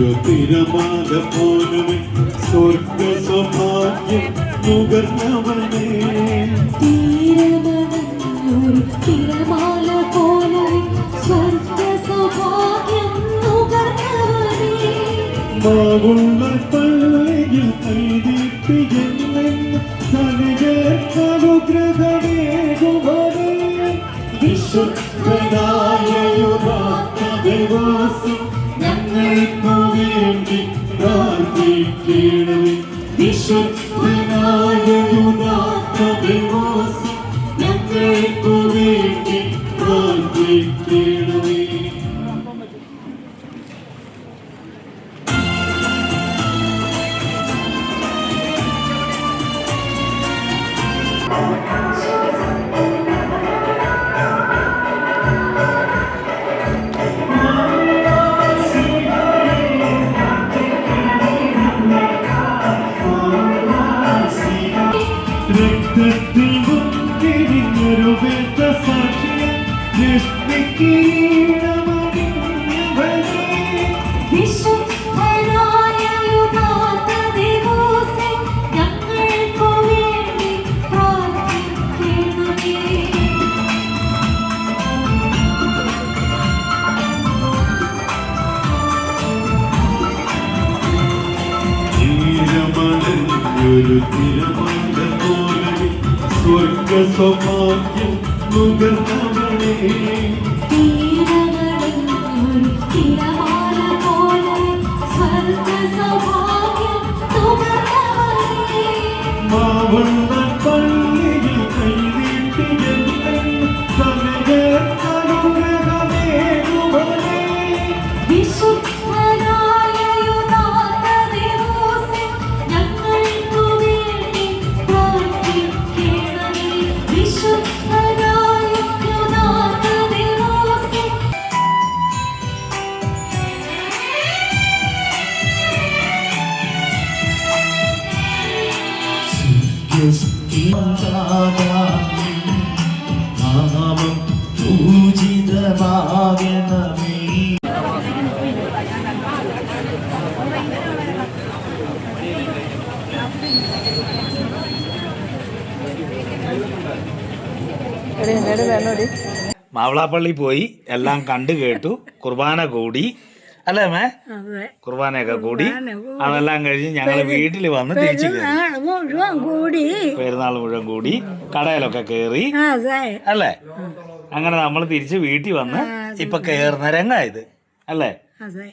ഒരു തിരമാല പോലുമേ സ്വർഗ സൗഭാഗ്യം നുകർന്നവനേ. തീരമണഞ്ഞൊരു തിരമാല പോലുമേ സ്വർഗ സൗഭാഗ്യം നുകർന്നവനേ. മാവുള്ള പള്ളിയിൽ കൈതിപ്പിക്കുന്നെന്ന് അനുഗ്രഹമേകുവനേ വിശുദ്ധനായ യുവാ ദിവസം പ്രാർത്ഥിക്കണമേ വിശുദ്ധനായ യുവാസി തീരമണഞ്ഞൊരു തിരമണ്ട പോലെ സ്വർഗ സൗഭാഗ്യം നുകർന്നവനേ നാമം പൂജിതമാകണമേ മാവളാപ്പള്ളി പോയി എല്ലാം കണ്ടു കേട്ടു കുർബാന കൂടി. അല്ലേ മേ? കുർബാനയൊക്കെ കൂടി. അതെല്ലാം കഴിഞ്ഞ് ഞങ്ങൾ വീട്ടിൽ വന്ന് തിരിച്ചു കയറി. മുഴുവൻ കൂടി. പെരുന്നാൾ മുഴുവൻ കൂടി കടയിലൊക്കെ കയറി അല്ലേ? അങ്ങനെ നമ്മൾ തിരിച്ച് വീട്ടിൽ വന്ന് ഇപ്പൊ കയറുന്ന രംഗായത് അല്ലേ? അതെ.